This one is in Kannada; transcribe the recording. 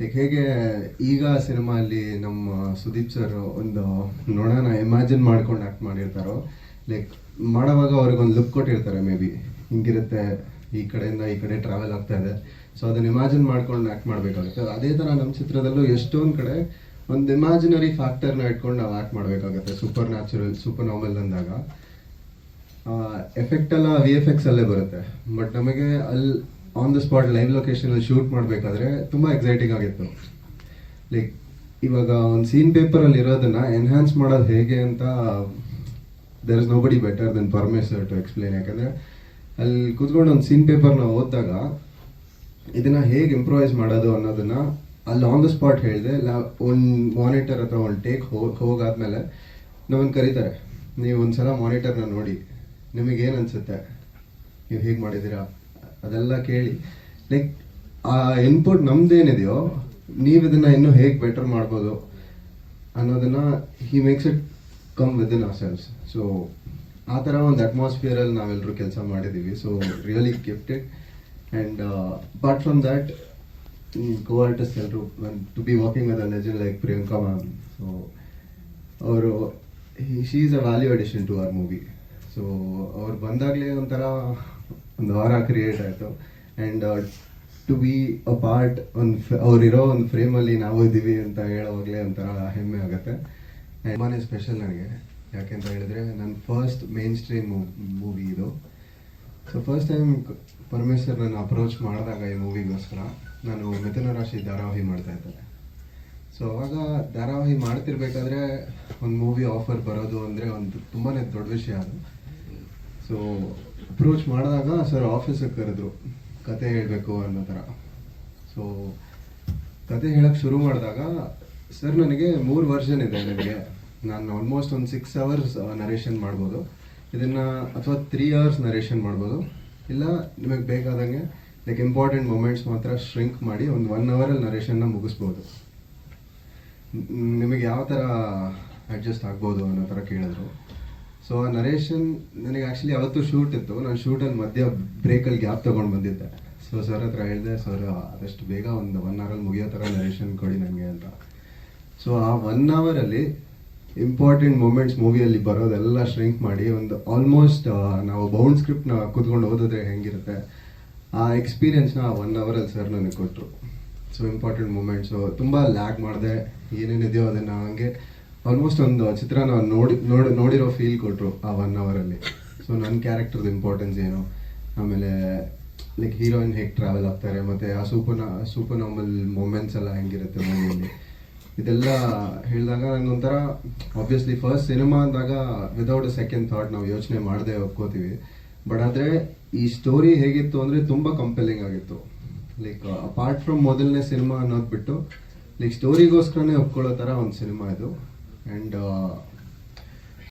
ಲೈಕ್ ಹೇಗೆ ಈಗ ಸಿನಿಮಾ ಅಲ್ಲಿ ನಮ್ಮ ಸುದೀಪ್ ಸರ್ ಒಂದು ನೋಡೋಣ ಇಮ್ಯಾಜಿನ್ ಮಾಡ್ಕೊಂಡು ಆ್ಯಕ್ಟ್ ಮಾಡಿರ್ತಾರೋ ಲೈಕ್ ಮಾಡೋವಾಗ ಅವ್ರಿಗೊಂದು ಲುಕ್ ಕೊಟ್ಟಿರ್ತಾರೆ ಮೇ ಬಿ ಹಿಂಗಿರುತ್ತೆ, ಈ ಕಡೆಯಿಂದ ಈ ಕಡೆ ಟ್ರಾವೆಲ್ ಆಗ್ತಾ ಇದೆ. ಸೊ ಅದನ್ನ ಇಮ್ಯಾಜಿನ್ ಮಾಡ್ಕೊಂಡು ಆ್ಯಕ್ಟ್ ಮಾಡಬೇಕಾಗುತ್ತೆ. ಅದೇ ಥರ ನಮ್ಮ ಚಿತ್ರದಲ್ಲೂ ಎಷ್ಟೊಂದು ಕಡೆ ಒಂದು ಇಮ್ಯಾಜಿನರಿ ಫ್ಯಾಕ್ಟರ್ನ ಇಟ್ಕೊಂಡು ನಾವು ಆ್ಯಕ್ಟ್ ಮಾಡಬೇಕಾಗುತ್ತೆ ಸೂಪರ್ ನ್ಯಾಚುರಲ್ ಸೂಪರ್ ನಾರ್ಮಲ್ ಅಂದಾಗ. ಎಫೆಕ್ಟ್ ಎಲ್ಲ ವಿ ಎಫ್ ಎಕ್ಸ್ ಅಲ್ಲೇ ಬರುತ್ತೆ. ಬಟ್ ನಮಗೆ ಅಲ್ಲಿ ಆನ್ ದ ಸ್ಪಾಟ್ ಲೈವ್ ಲೊಕೇಶನಲ್ಲಿ ಶೂಟ್ ಮಾಡಬೇಕಾದ್ರೆ ತುಂಬಾ ಎಕ್ಸೈಟಿಂಗ್ ಆಗಿತ್ತು. ಲೈಕ್ ಇವಾಗ ಒಂದು ಸೀನ್ ಪೇಪರ್ ಅಲ್ಲಿ ಇರೋದನ್ನ ಎನ್ಹಾನ್ಸ್ ಮಾಡೋದು ಹೇಗೆ ಅಂತ there is nobody better than Parameshwar to explain ಯಾಕಂದ್ರೆ ಅಲ್ಲಿ ಕೂತ್ಕೊಂಡು ಒಂದು ಸೀನ್ ಪೇಪರ್ನ ಓದಿದಾಗ ಇದನ್ನ ಹೇಗೆ ಇಂಪ್ರೂವೈಸ್ ಮಾಡೋದು ಅನ್ನೋದನ್ನ ಅಲ್ಲಿ ಆನ್ ದ ಸ್ಪಾಟ್ ಹೇಳಿದೆ ಒಂದು ಮಾನಿಟರ್ ಅಥವಾ ಒಂದು ಟೇಕ್ ಹೋಗಾದ್ಮೇಲೆ ನಮ್ಮನ್ನು ಕರೀತಾರೆ, ನೀವು ಒಂದ್ಸಲ ಮಾನಿಟರ್ನ ನೋಡಿ, ನಿಮಗೇನು ಅನ್ಸುತ್ತೆ? ನೀವು ಹೇಗೆ ಮಾಡಿದ್ದೀರಾ? ಅದೆಲ್ಲ ಕೇಳಿ. ಲೈಕ್ ಆ ಇನ್ಪುಟ್ ನಮ್ದೇನಿದೆಯೋ ನೀವು ಇದನ್ನ ಇನ್ನೂ ಹೇಗೆ ಬೆಟರ್ ಮಾಡ್ಬೋದು ಅನ್ನೋದನ್ನ he makes it come within ourselves so ಆ ಥರ ಒಂದು ಅಟ್ಮಾಸ್ಫಿಯರಲ್ಲಿ ನಾವೆಲ್ಲರೂ ಕೆಲಸ ಮಾಡಿದ್ದೀವಿ so really gifted and apart from that co artist ಎಲ್ಲರೂ to be walking with a legend like Priyanka ma'am so ಅವರು she is a value addition to our movie so ಅವ್ರು ಬಂದಾಗಲೇ ಒಂಥರ ಒಂದು ವಾರ ಕ್ರಿಯೇಟ್ ಆಯಿತು. And to be a part ಒಂದು ಅವರಿರೋ ಒಂದು ಫ್ರೇಮಲ್ಲಿ ನಾವು ಇದ್ದೀವಿ ಅಂತ ಹೇಳೋವಾಗಲೇ ಒಂಥರ ಹೆಮ್ಮೆ ಆಗುತ್ತೆ. ತುಂಬಾ ಸ್ಪೆಷಲ್ ನನಗೆ. ಯಾಕೆಂತ ಹೇಳಿದ್ರೆ, ನನ್ನ ಫಸ್ಟ್ ಮೇನ್ ಸ್ಟ್ರೀಮ್ ಮೂವಿ ಇದು. ಸೊ ಫಸ್ಟ್ ಟೈಮ್ ಪರಮೇಶ್ವರ್ ನನ್ನ ಅಪ್ರೋಚ್ ಮಾಡಿದಾಗ ಈ ಮೂವಿಗೋಸ್ಕರ ನಾನು ಮಿಥುನ ರಾಶಿ ಧಾರಾವಾಹಿ ಮಾಡ್ತಾ ಇದ್ದೆ. ಸೊ ಅವಾಗ ಧಾರಾವಾಹಿ ಮಾಡ್ತಿರ್ಬೇಕಾದ್ರೆ ಒಂದು ಮೂವಿ ಆಫರ್ ಬರೋದು ಅಂದರೆ ಒಂದು ತುಂಬಾ ದೊಡ್ಡ ವಿಷಯ ಅದು. ಸೊ ಅಪ್ರೋಚ್ ಮಾಡಿದಾಗ ಸರ್ ಆಫೀಸಿಗೆ ಕರೆದ್ರು. ಕತೆ ಹೇಳಬೇಕು ಅನ್ನೋ ಥರ ಸೊ ಕತೆ ಹೇಳಕ್ಕೆ ಶುರು ಮಾಡಿದಾಗ ಸರ್ ನನಗೆ ಮೂರು ವರ್ಷನ್ ಇದೆ ನನಗೆ ನಾನು ಆಲ್ಮೋಸ್ಟ್ ಒಂದು ಸಿಕ್ಸ್ ಅವರ್ಸ್ ನರೇಷನ್ ಮಾಡ್ಬೋದು. ಇದನ್ನು ಅಥವಾ ತ್ರೀ ಅವರ್ಸ್ ನರೇಷನ್ ಮಾಡ್ಬೋದು. ಇಲ್ಲ, ನಿಮಗೆ ಬೇಕಾದಂಗೆ ಲೈಕ್ ಇಂಪಾರ್ಟೆಂಟ್ ಮೂಮೆಂಟ್ಸ್ ಮಾತ್ರ ಶ್ರಿಂಕ್ ಮಾಡಿ ಒಂದು ಒನ್ ಅವರಲ್ಲಿ ನರೇಷನ್ನ ಮುಗಿಸ್ಬೋದು. ನಿಮಗೆ ಯಾವ ಥರ ಅಡ್ಜಸ್ಟ್ ಆಗ್ಬೋದು ಅನ್ನೋ ಥರ ಕೇಳಿದ್ರು. ಸೊ ಆ ನರೇಶನ್ ನನಗೆ ಆ್ಯಕ್ಚುಲಿ ಅವತ್ತು ಶೂಟ್ ಇತ್ತು. ನಾನು ಶೂಟಲ್ಲಿ ಮಧ್ಯ ಬ್ರೇಕಲ್ಲಿ ಗ್ಯಾಪ್ ತೊಗೊಂಡು ಬಂದಿದ್ದೆ. ಸೊ ಸರ್ ಹತ್ರ ಹೇಳಿದೆ ಸರ್ ಆದಷ್ಟು ಬೇಗ ಒಂದು ಒನ್ ಅವರಲ್ಲಿ ಮುಗಿಯೋ ಥರ ನರೇಶನ್ ಕೊಡಿ ನನಗೆ ಅಂತ. ಸೊ ಆ ಒನ್ ಅವರಲ್ಲಿ ಇಂಪಾರ್ಟೆಂಟ್ ಮೂಮೆಂಟ್ಸ್ ಮೂವಿಯಲ್ಲಿ ಬರೋದೆಲ್ಲ ಶ್ರಿಂಕ್ ಮಾಡಿ ಒಂದು ಆಲ್ಮೋಸ್ಟ್ ನಾವು ಬೌಂಡ್ ಸ್ಕ್ರಿಪ್ಟ್ನ ಕೂತ್ಕೊಂಡು ಓದಿದ್ರೆ ಹೆಂಗಿರುತ್ತೆ? ಆ ಎಕ್ಸ್ಪೀರಿಯನ್ಸ್ನ ಒನ್ ಅವರಲ್ಲಿ ಸರ್ ನನಗೆ ಕೊಟ್ಟರು ಸೊ ಇಂಪಾರ್ಟೆಂಟ್ ಮೂಮೆಂಟ್ಸು ತುಂಬ ಲ್ಯಾಗ್ ಮಾಡಿದೆ. ಏನೇನಿದೆಯೋ ಅದನ್ನು ಹಂಗೆ ಆಲ್ಮೋಸ್ಟ್ ಒಂದು ಚಿತ್ರನ ನೋಡಿ ನೋಡಿ, ನೋಡಿರೋ ಫೀಲ್ ಕೊಟ್ಟರು ಆ ಒನ್ ಅವರಲ್ಲಿ ಸೊ ನನ್ನ ಕ್ಯಾರೆಕ್ಟರ್ದು ಇಂಪಾರ್ಟೆನ್ಸ್ ಏನು? ಆಮೇಲೆ ಲೈಕ್ ಹೀರೋಯಿನ್ ಹೇಗೆ ಟ್ರಾವೆಲ್ ಆಗ್ತಾರೆ, ಮತ್ತು ಆ ಸೂಪರ್ ಸೂಪರ್ ನಾರ್ಮಲ್ ಮೂಮೆಂಟ್ಸ್ ಎಲ್ಲ ಹೆಂಗಿರುತ್ತೆ ಮೂವಿಯಲ್ಲಿ ಇದೆಲ್ಲ ಹೇಳಿದಾಗ ನಂಗೊಂಥರ ಆಬ್ವಿಯಸ್ಲಿ ಫಸ್ಟ್ ಸಿನಿಮಾ ಅಂದಾಗ ವಿದೌಟ್ ಅ ಸೆಕೆಂಡ್ ಥಾಟ್ ನಾವು ಯೋಚನೆ ಮಾಡದೆ ಒಪ್ಕೋತೀವಿ. ಬಟ್ ಆದರೆ, ಈ ಸ್ಟೋರಿ ಹೇಗಿತ್ತು ಅಂದರೆ ತುಂಬ ಕಂಪೆಲಿಂಗ್ ಆಗಿತ್ತು. ಲೈಕ್ ಅಪಾರ್ಟ್ ಫ್ರಮ್ ಮೊದಲನೇ ಸಿನಿಮಾ ಅನ್ನೋದು ಬಿಟ್ಟು ಲೈಕ್ ಸ್ಟೋರಿಗೋಸ್ಕರನೇ ಒಪ್ಕೊಳ್ಳೋ ಥರ ಒಂದು ಸಿನಿಮಾ ಇದು. ಆ್ಯಂಡ್